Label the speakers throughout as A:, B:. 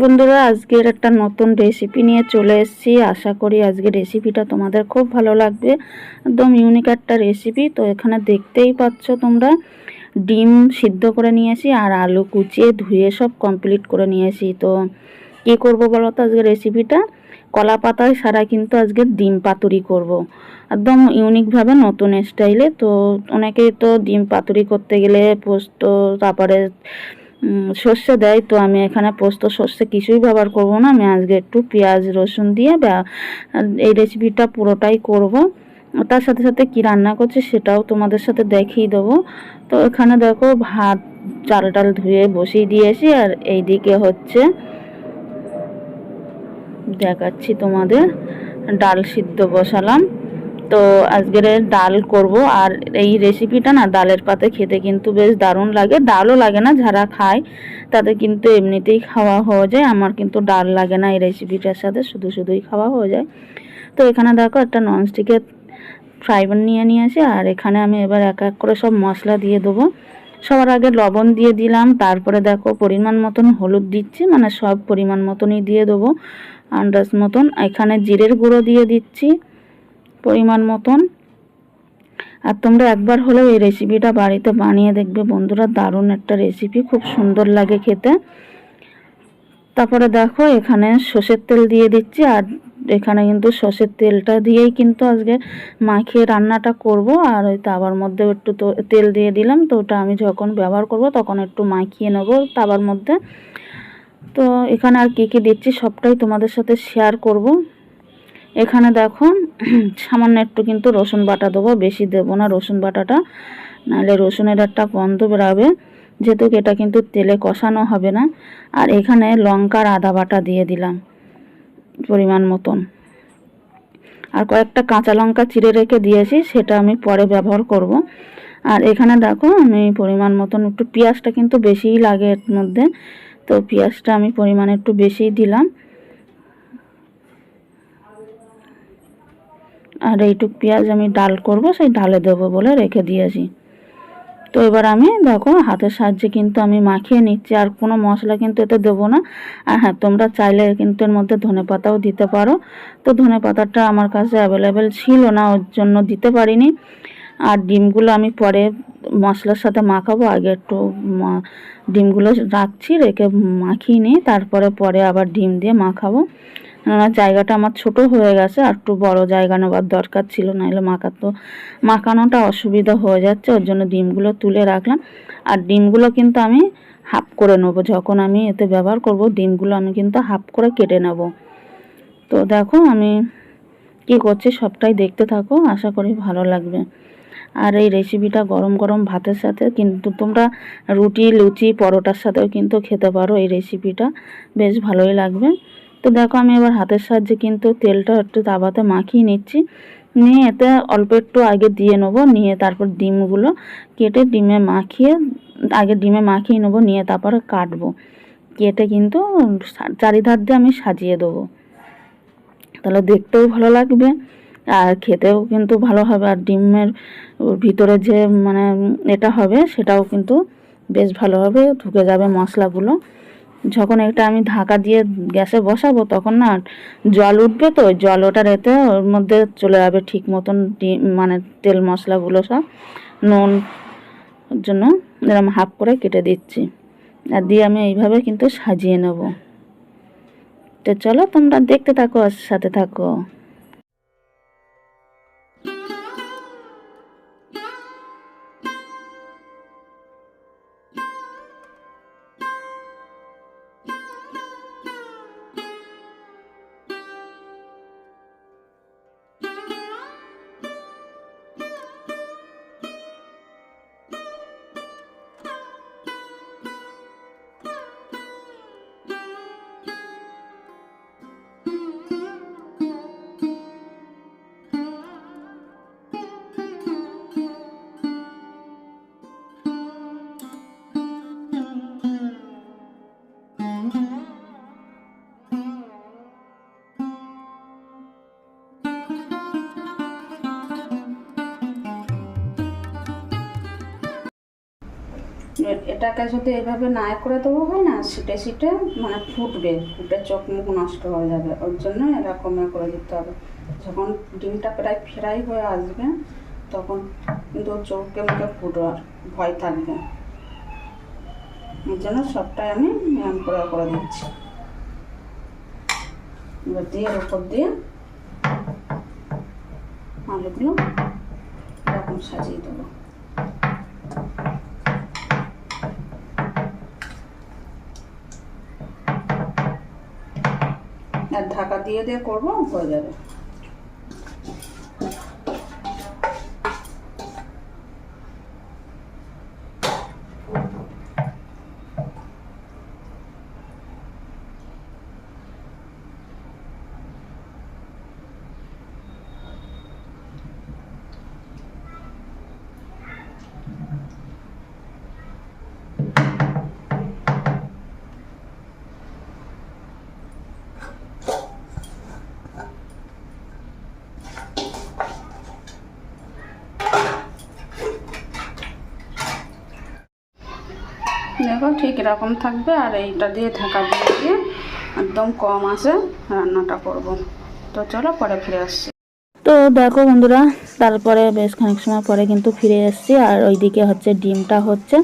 A: বন্ধুরা, আজকের একটা নতুন রেসিপি নিয়ে চলে এসেছি। আশা করি আজকে রেসিপিটা তোমাদের খুব ভালো লাগবে। একদম ইউনিক একটা রেসিপি তো এখানে দেখতেই পাচ্ছ তোমরা, ডিম সিদ্ধ করে নিয়েছি আর আলু কুচিয়ে ধুয়ে সব কমপ্লিট করে নিয়েছি। তো কী করব বলো তো আজকে রেসিপিটা কলা পাতায় সারা কিন্তু আজকে ডিম পাতুরি করব। একদম ইউনিকভাবে নতুন স্টাইলে তো অনেকেই তো ডিম পাতুরি করতে গেলে পোস্ত, তারপরে সর্ষে দেয়, তো আমি এখানে পোস্ত সর্ষে কিছুই ব্যবহার করব না। আমি আজকে একটু পেঁয়াজ, রসুন দিয়ে এই রেসিপিটা পুরোটাই করব। তার সাথে সাথে কি রান্না করছি সেটাও তোমাদের সাথে দেখিয়ে দেবো। তো এখানে দেখো ভাত চাল টাল ধুয়ে বসিয়ে দিয়েছি, আর এইদিকে হচ্ছে দেখাচ্ছি তোমাদের। ডাল সিদ্ধ বসালাম। তো আজকের ডাল করব। আর এই রেসিপিটা না ডালের পাতে খেতে কিন্তু বেশ দারুণ লাগে। ডালও লাগে না, যারা খায় তাদের কিন্তু এমনিতেই খাওয়া হয়ে যায়। আমার কিন্তু ডাল লাগে না এই রেসিপিটার সাথে, শুধু শুধুই খাওয়া হয়ে যায়। তো এখানে দেখো একটা ননস্টিকের ফ্রাই প্যান নিয়ে নিয়েছি। আর এখানে আমি এবার এক এক করে সব মশলা দিয়ে দেবো। সবার আগে লবণ দিয়ে দিলাম। তারপরে দেখো পরিমাণ মতন হলুদ দিচ্ছি। মানে সব পরিমাণ মতনই দিয়ে দেবো। আন্দাজ মতন। এখানে জিরের গুঁড়ো দিয়ে দিচ্ছি। পরিমাণ মতন। আর তোমরা একবার হলেও এই রেসিপিটা বাড়িতে বানিয়ে দেখবে। বন্ধুরা, দারুণ একটা রেসিপি খুব সুন্দর লাগে খেতে। তারপরে দেখো, এখানে সর্ষের তেল দিয়ে দিচ্ছি। আর এখানে কিন্তু সর্ষের তেলটা দিয়েই কিন্তু আজকে মাখিয়ে রান্নাটা করব। আর ওই তাওয়ার মধ্যে একটু তেল দিয়ে দিলাম। তো ওটা আমি যখন ব্যবহার করব, তখন একটু মাখিয়ে নেব তাওয়ার মধ্যে। তো এখানে আর কী কী দিচ্ছি, সবটাই তোমাদের সাথে শেয়ার করব। এখানে দেখো সামান্য একটু কিন্তু রসুন বাটা দেবো, বেশি দেবো না রসুন বাটাটা। নাহলে রসুনের একটা গন্ধ বেরাবে, যেহেতু এটা কিন্তু তেলে কষানো হবে না। আর এখানে লঙ্কার আদা বাটা দিয়ে দিলাম, পরিমাণ মতন। আর কয়েকটা কাঁচা লঙ্কা চিড়ে রেখে দিয়েছি, সেটা আমি পরে ব্যবহার করব। আর এখানে দেখো, আমি পরিমাণ মতন একটু পেঁয়াজটা কিন্তু বেশিই লাগে এর মধ্যে। তো পেঁয়াজটা আমি পরিমাণ একটু বেশিই দিলাম। আর এইটুক পেঁয়াজ আমি ডাল করব, সেই ডালে দেবো বলে রেখে দিয়েছি। তো এবার আমি দেখো, হাতের সাহায্যে কিন্তু আমি মাখিয়ে নিচ্ছি, আর কোনো মশলা কিন্তু এতে দেবো না। আর হ্যাঁ তোমরা চাইলে কিন্তু এর মধ্যে ধনে পাতাও দিতে পারো। তো ধনে পাতাটা আমার কাছে অ্যাভেলেবেল ছিল না, ওর জন্য দিতে পারিনি। আর ডিমগুলো আমি পরে মশলার সাথে মাখাবো, আগে একটু ডিমগুলো রাখছি, রেখে মাখিয়ে নিই, তারপরে পরে আবার ডিম দিয়ে মাখাবো। কেননা জায়গাটা আমার ছোট হয়ে গেছে, আর একটু বড় জায়গা নেবার দরকার ছিল, নাহলে মাখাতো মাখানোটা অসুবিধা হয়ে যাচ্ছে, ওর জন্য ডিমগুলো তুলে রাখলাম। আর ডিমগুলো কিন্তু আমি হাফ করে নেব, যখন আমি এতে ব্যবহার করব, ডিমগুলো আমি কিন্তু হাফ করে কেটে নেব। তো দেখো আমি কি করছি, সবটাই দেখতে থাকো, আশা করি ভালো লাগবে। আর এই রেসিপিটা গরম গরম ভাতের সাথে, কিন্তু তোমরা রুটি, লুচি, পরোটার সাথেও কিন্তু খেতে পারো এই রেসিপিটা, বেশ ভালোই লাগবে। তো দেখো আমি এবার হাতের সাহায্যে কিন্তু তেলটা একটু তাওয়াতে মাখিয়ে নিচ্ছি। নিয়ে এতে অল্প একটু আগে দিয়ে নেব, নিয়ে তারপর ডিমগুলো কেটে ডিমে মাখিয়ে, আগে ডিমে মাখিয়ে নেব, নিয়ে তারপরে কাটবো। কেটে কিন্তু চারিধার দিয়ে আমি সাজিয়ে দেবো। তাহলে দেখতেও ভালো লাগবে, আর খেতেও কিন্তু ভালো হবে, আর ডিমের ভিতরে যে মানে এটা হবে, সেটাও কিন্তু বেশ ভালো হবে, ঢুকে যাবে মশলাগুলো। যখন একটা আমি ঢাকা দিয়ে গ্যাসে বসাবো, তখন না জল উঠবে তো, জল ওটার এতে ওর মধ্যে চলে যাবে ঠিক মতন মানে তেল মশলাগুলো সব, নুন জন্য এরকম হাফ করে কেটে দিচ্ছি। আর দিয়ে আমি এইভাবে কিন্তু সাজিয়ে নেব। তো চলো তোমরা দেখতে থাকো আর সাথে থাকো।
B: এটাকে যদি এভাবে না করে দেবো, হয় না? সিটে সিটে মানে ফুটবে, ফুটে চোখ মুখ নষ্ট হয়ে যাবে। ওর জন্য এরকম করে দিতে হবে। যখন ডিমটা প্রায় ফ্রাই হয়ে আসবে, তখন কিন্তু ওর চোখে মুখে ফুটবার ভয় থাকবে। এর জন্য সবটাই আমি এরকম করে করে দিচ্ছি। এবার দিয়ে এর উপর দিয়ে আলুগুলো এরকম সাজিয়ে দেবো। আর ঢাকা দিয়ে দিয়ে করব হয়ে যাবে। দেখো ঠিক এরকম থাকবে আর এইটা দিয়ে ঢাকা দিয়ে একদম কম আছে রান্নাটা করব। তো চলো পরে ফিরে আসছি।
A: তো দেখো বন্ধুরা, তারপরে বেশ খানিক সময় পরে কিন্তু ফিরে এসেছি আর ওইদিকে হচ্ছে ডিমটা হচ্ছে।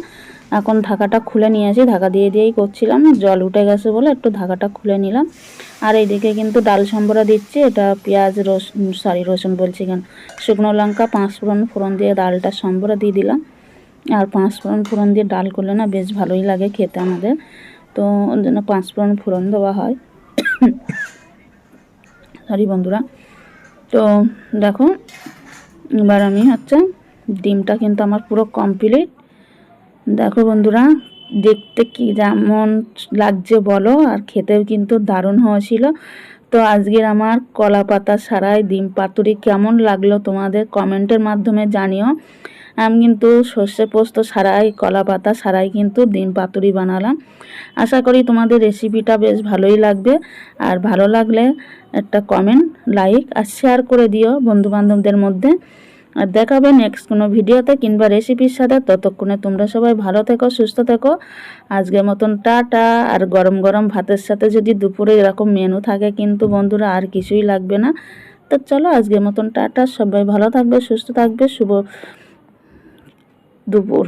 A: এখন ঢাকাটা খুলে নিয়েছি ঢাকা দিয়ে দিয়েই করছিলাম, জল উঠে গেছে বলে একটু ঢাকাটা খুলে নিলাম। আর এইদিকে কিন্তু ডাল সম্বরা দিচ্ছি, এটা পেঁয়াজ, রসুন সরি রসুন বলছি কেন, শুকনো লঙ্কা, পাঁচ ফোড়ন ফোড়ন দিয়ে ডালটা সম্বরা দিয়ে দিলাম। আর পাঁচ ফোড়ন ফোড়ন দিয়ে ডাল করলে না বেশ ভালোই লাগে খেতে আমাদের। তো ওর জন্য পাঁচ ফোড়ন ফোড়ন দেওয়া হয়। সরি বন্ধুরা। তো দেখো, এবার আমি হচ্ছে ডিমটা কিন্তু আমার পুরো কমপ্লিট দেখো বন্ধুরা, দেখতে কি যেমন লাগছে বলো, আর খেতেও কিন্তু দারুণ হয়েছিল। তো আজকের আমার কলা পাতা ছাড়াই ডিম পাতুরি কেমন লাগল তোমাদের কমেন্টের মাধ্যমে জানিও। আমি কিন্তু সর্ষে পোস্ত ছাড়াই, কলা পাতা ছাড়াই কিন্তু ডিম পাতুরি বানালাম। আশা করি তোমাদের রেসিপিটা বেশ ভালোই লাগবে। আর ভালো লাগলে একটা কমেন্ট লাইক আর শেয়ার করে দিও বন্ধুবান্ধবদের মধ্যে। আর দেখাবে নেক্সট কোনো ভিডিওতে কিংবা রেসিপির সাথে। ততক্ষণে তোমরা সবাই ভালো থেকো, সুস্থ থেকো। আজকের মতন টাটা। আর গরম গরম ভাতের সাথে যদি দুপুরে এরকম মেনু থাকে কিন্তু বন্ধুরা আর কিছুই লাগবে না। তো চলো আজকের মতন টাটা। সবাই ভালো থাকবে, সুস্থ থাকবে। শুভ দুপুর।